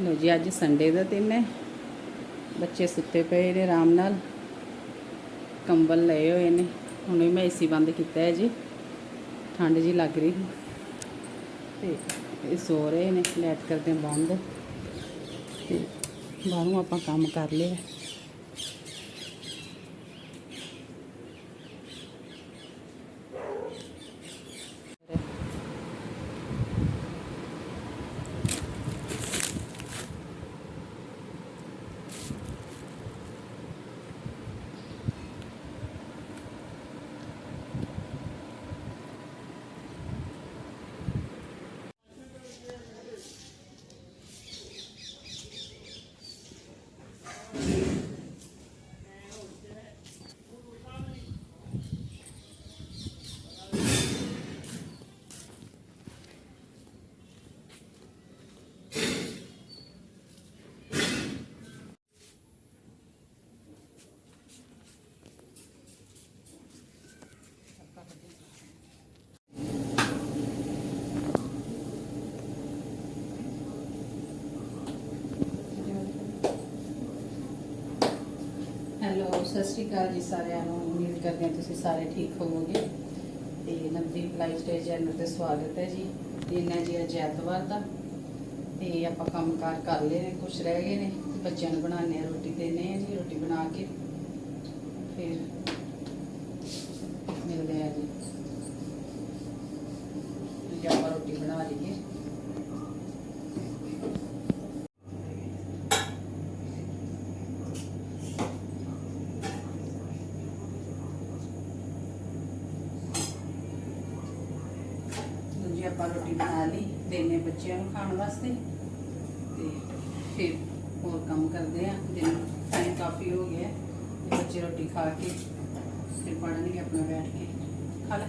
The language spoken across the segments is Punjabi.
ਲੋ ਜੀ, ਅੱਜ ਸੰਡੇ ਦਾ ਦਿਨ ਹੈ। ਬੱਚੇ ਸੁੱਤੇ ਪਏ ਨੇ ਆਰਾਮ ਨਾਲ। ਕੰਬਲ ਲਏ ਹੋਏ ਨੇ। ਹੁਣ ਵੀ ਮੈਂ ਏਸੀ ਬੰਦ ਕੀਤਾ ਹੈ ਜੀ। ਠੰਡ ਜੀ ਲੱਗ ਰਹੀ। ਤੇ ਇਹ ਸੋ ਰਹੇ ਨੇ। ਲਾਈਟ ਕਰਦੇ ਬੰਦ। ਤੇ ਬਾਹਰੋਂ ਆਪਾਂ ਕੰਮ ਕਰ ਲਿਆ ਸਤਿ ਸ਼੍ਰੀ ਅਕਾਲ ਜੀ ਸਾਰਿਆਂ ਨੂੰ। ਉਮੀਦ ਕਰਦੇ ਹਾਂ ਤੁਸੀਂ ਸਾਰੇ ਠੀਕ ਹੋਵੋਗੇ। ਤੇ ਨਵਦੀਪ ਲਾਈਫ ਸਟਾਈਲ ਚੈਨਲ ਤੇ ਸਵਾਗਤ ਹੈ ਜੀ। ਦਿਨ ਹੈ ਜੀ ਅੱਜ ਐਤਵਾਰ ਦਾ। ਤੇ ਆਪਾਂ ਕੰਮਕਾਰ ਕਰ ਲਏ ਨੇ, ਕੁਛ ਰਹਿ ਗਏ ਨੇ। ਬੱਚਿਆਂ ਨੂੰ ਬਣਾਉਣੇ ਆ ਰੋਟੀ ਦੇਣੇ ਆ ਜੀ ਰੋਟੀ ਬਣਾ ਕੇ। ਫਿਰ ਮਿਲਦੇ ਆ ਜੀ ਜੇ ਆਪਾਂ ਰੋਟੀ ਬਣਾ ਲਈਏ ਦੂਜੀ ਆਪਾਂ ਰੋਟੀ ਬਣਾ ਲਈ ਦੇਣੇ ਬੱਚਿਆਂ ਨੂੰ ਖਾਣ ਵਾਸਤੇ। ਤੇ ਫਿਰ ਹੋਰ ਕੰਮ ਕਰਦੇ ਆ, ਦਿਨ ਟਾਈਮ ਕਾਫੀ ਹੋ ਗਿਆ ਤੇ ਬੱਚੇ ਰੋਟੀ ਖਾ ਕੇ ਫਿਰ ਪੜ੍ਹਨਗੇ ਆਪਣਾ ਬੈਠ ਕੇ। ਖਾ ਲੈ।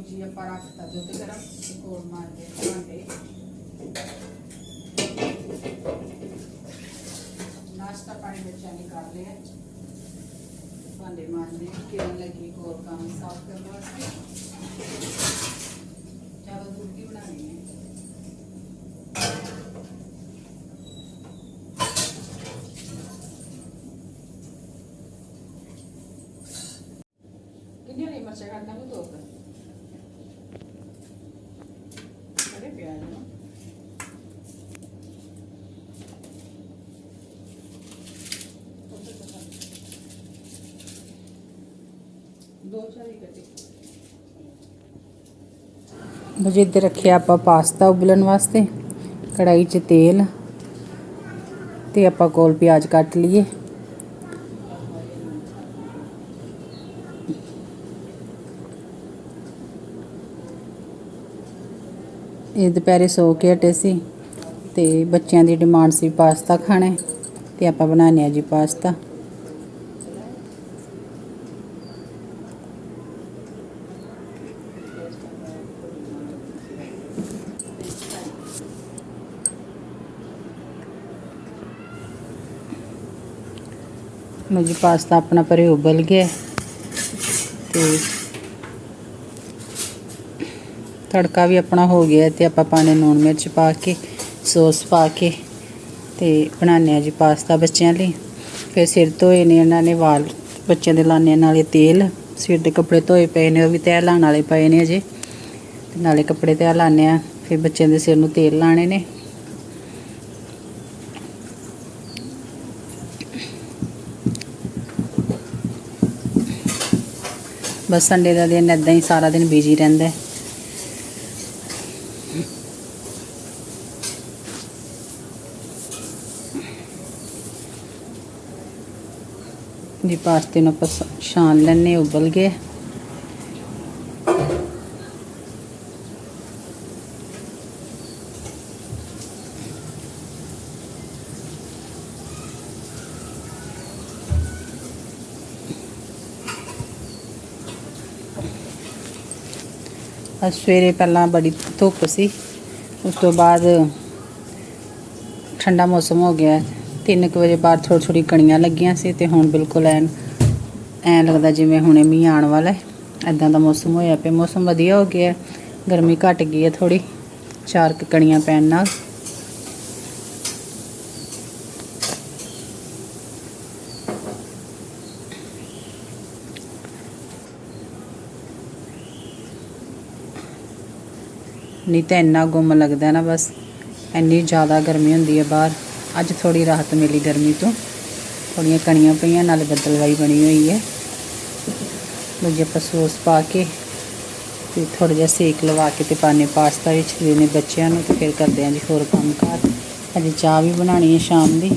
ਜੀ जी ਆਪਾਂ ਰੱਖਤਾ ਦੁੱਧ ਗਰਮ ਤੇ ਕੋਲ ਮਾਰ ਕੇ ਭਾਂਡੇ ਨਾਸ਼ਤਾ ਪਾਣੀ ਬੱਚਿਆਂ ਨੇ ਕਰ ਲਿਆ ਭਾਂਡੇ ਮਾਰਨੇ ਕਿਰਨ ਲੱਗੀ ਹੋਰ ਕੰਮ ਸਾਫ਼ ਕਰਨ ਵਾਸਤੇ ਚਾਵਲ ਦੁੱਧ ਕੀ ਬਣਾਣੀ ਹੈ ਕਿੰਨੇ ਹਰੀ ਮਿਰਚਾਂ ਕੱਢਣਾ ਵੀ ਦੋ ਕਰ ਬੜੇ ਪਿਆਜ਼ ਨਾ ਇੱਧਰ ਰੱਖਿਆ ਆਪਾਂ ਪਾਸਤਾ ਉਬਲਣ ਵਾਸਤੇ ਕੜਾਈ 'ਚ ਤੇਲ ਤੇ ਆਪਾਂ ਕੋਲ ਪਿਆਜ਼ ਕੱਟ ਲਈਏ। ਇਹ ਦੁਪਹਿਰੇ ਸੋ ਕੇ ਹਟੇ ਸੀ ਤੇ ਬੱਚਿਆਂ ਦੀ ਡਿਮਾਂਡ ਸੀ ਪਾਸਤਾ ਖਾਣਾ ਤੇ ਆਪਾਂ ਬਣਾਉਂਦੇ ਆ ਜੀ ਪਾਸਤਾ। ਲਓ ਜੀ ਪਾਸਤਾ ਆਪਣਾ ਪਰੇ ਉਬਲ ਗਿਆ ਹੈ ਤੇ ਤੜਕਾ ਵੀ ਆਪਣਾ ਹੋ ਗਿਆ ਹੈ ਤੇ ਆਪਾਂ ਪਾਣੇ ਲੂਣ ਮਿਰਚ ਪਾ ਕੇ, ਸੌਸ ਪਾ ਕੇ ਤੇ ਬਣਾਉਂਦੇ ਆ ਜੀ ਪਾਸਤਾ ਬੱਚਿਆਂ ਲਈ। ਫਿਰ ਸਿਰ ਧੋਏ ਨੇ ਇਹਨਾਂ ਨੇ ਵਾਲ, ਬੱਚਿਆਂ ਦੇ ਲਾਣੇ ਨਾਲੇ ਤੇਲ, ਸਿਰ ਦੇ ਕੱਪੜੇ ਧੋਏ ਪਏ ਨੇ, ਉਹ ਵੀ ਤੈਅ ਲਾਉਣ ਵਾਲੇ ਪਏ ਨੇ ਅਜੇ ਨਾਲੇ ਕੱਪੜੇ ਤੈਅ ਲਾਣੇ ਆ ਫਿਰ ਬੱਚਿਆਂ ਦੇ ਸਿਰ ਨੂੰ ਤੇਲ ਲਾਣੇ ਨੇ। ਬਸ ਸੰਡੇ ਦਾ ਦਿਨ ਇਦਾਂ ਹੀ ਸਾਰਾ ਦਿਨ ਬਿਜ਼ੀ ਰਹਿੰਦਾ ਹੈ। ਜੀ ਪਾਸਤੇ ਨੂੰ ਆਪਾਂ ਸ- ਛਾਣ ਲੈਣੇ ਉਬਲ ਗਏ। ਅੱਜ ਸਵੇਰੇ ਪਹਿਲਾਂ ਬੜੀ ਧੁੱਪ ਸੀ। ਉਸ ਤੋਂ ਬਾਅਦ ਠੰਡਾ ਮੌਸਮ ਹੋ ਗਿਆ। 3 ਵਜੇ ਬਾਅਦ ਥੋੜੀ ਥੋੜੀ ਕਣੀਆਂ ਲੱਗੀਆਂ ਸੀ ਤੇ ਹੁਣ ਬਿਲਕੁਲ ਐਨ ਐ ਲੱਗਦਾ ਜਿਵੇਂ ਹੁਣੇ ਮੀਂਹ ਆਉਣ ਵਾਲਾ ਹੈ। ਐਦਾਂ ਦਾ ਮੌਸਮ ਹੋਇਆ ਪਿਆ। ਮੌਸਮ ਵਧੀਆ ਹੋ ਗਿਆ। ਗਰਮੀ ਘਟ ਗਈ ਹੈ ਥੋੜੀ ਚਾਰ ਕੁ ਕਣੀਆਂ ਪੈਣ ਨਾਲ। ਨਹੀਂ ਤਾਂ ਇੰਨਾ ਗੁੰਮ ਲੱਗਦਾ ਨਾ ਬਸ। ਇੰਨੀ ਜ਼ਿਆਦਾ ਗਰਮੀ ਹੁੰਦੀ ਹੈ ਬਾਹਰ। ਅੱਜ ਥੋੜੀ ਰਾਹਤ ਮਿਲੀ ਗਰਮੀ ਤੋਂ। ਥੋੜੀਆਂ ਕਣੀਆਂ ਪਈਆਂ, ਨਾਲ ਬੱਦਲਵਾਈ ਬਣੀ ਹੋਈ ਹੈ। ਦੂਜੇ ਆਪਾਂ ਸੌਸ ਪਾ ਕੇ ਤੇ ਥੋੜਾ ਜਿਹਾ ਸੇਕ ਲਵਾ ਕੇ ਤੇ ਪਾਣੇ ਪਾਸਤਾ ਵਿੱਚ। ਦੇਣੇ ਬੱਚਿਆਂ ਨੂੰ ਤੇ ਫਿਰ ਕਰਦੇ ਹਾਂ ਜੀ ਹੋਰ ਕੰਮ ਕਾਰ। ਅਜੇ ਚਾਹ ਵੀ ਬਣਾਣੀ ਹੈ ਸ਼ਾਮ ਦੀ।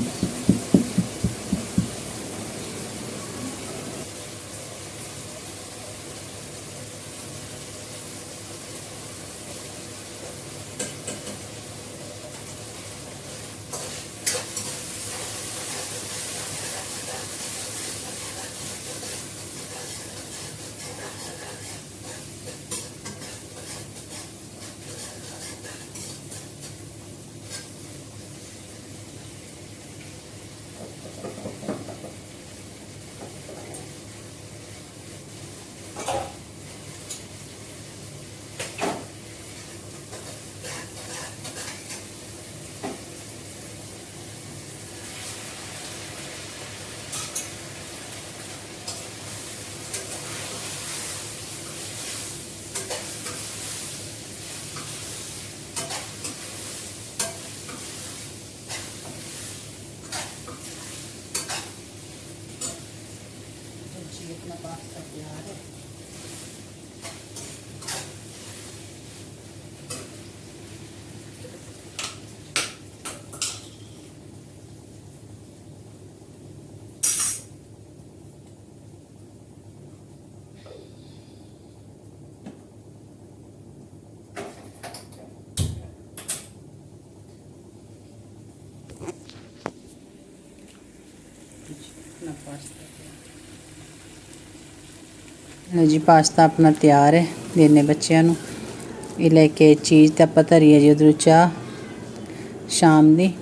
ਲਓ ਜੀ, ਪਾਸਤਾ ਆਪਣਾ ਤਿਆਰ ਹੈ ਦੇਣੇ ਬੱਚਿਆਂ ਨੂੰ। ਇਹ ਲੈ ਕੇ ਚੀਜ਼ ਤਾਂ ਆਪਾਂ ਧਰੀ ਹੈ ਜੀ ਉਧਰੋਂ ਚਾਹ, ਸ਼ਾਮ ਦੀ।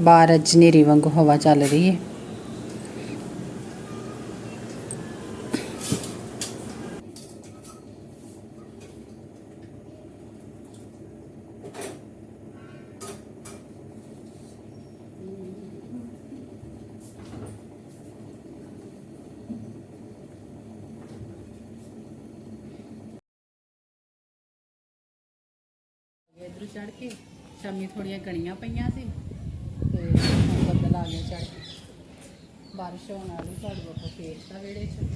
ਬਾਹਰ ਅੱਜ ਹਨੇਰੀ ਵਾਂਗੂ ਹਵਾ ਚੱਲ ਰਹੀ ਹੈ ਇਧਰ ਚੜ ਕੇ ਸ਼ਾਮੀ ਥੋੜੀਆਂ ਕਣੀਆਂ ਪਈਆਂ ਸੀ ਤੇ ਹੁਣ ਬੱਦਲ ਚੜ ਕੇ। ਬਾਰਿਸ਼ ਹੋਣ ਵਾਲੀ ਝਾੜੂ ਆਪਾਂ ਫੇਰਤਾ ਵਿਹੜੇ 'ਚ?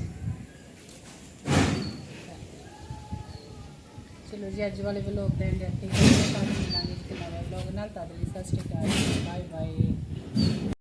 ਚਲੋ ਜੀ, ਅੱਜ ਵਾਲੇ ਵਲੋਗ ਦਾ ਐਂਡ ਇੱਥੇ ਕਰਦੇ ਹਾਂ। ਕੱਲ੍ਹ ਮਿਲਾਂਗੇ ਇੱਕ ਨਵੇਂ ਵਲੋਗ ਨਾਲ। ਤਦ ਲਈ ਸਤਿ ਸ਼੍ਰੀ ਅਕਾਲ ਬਾਏ ਬਾਏ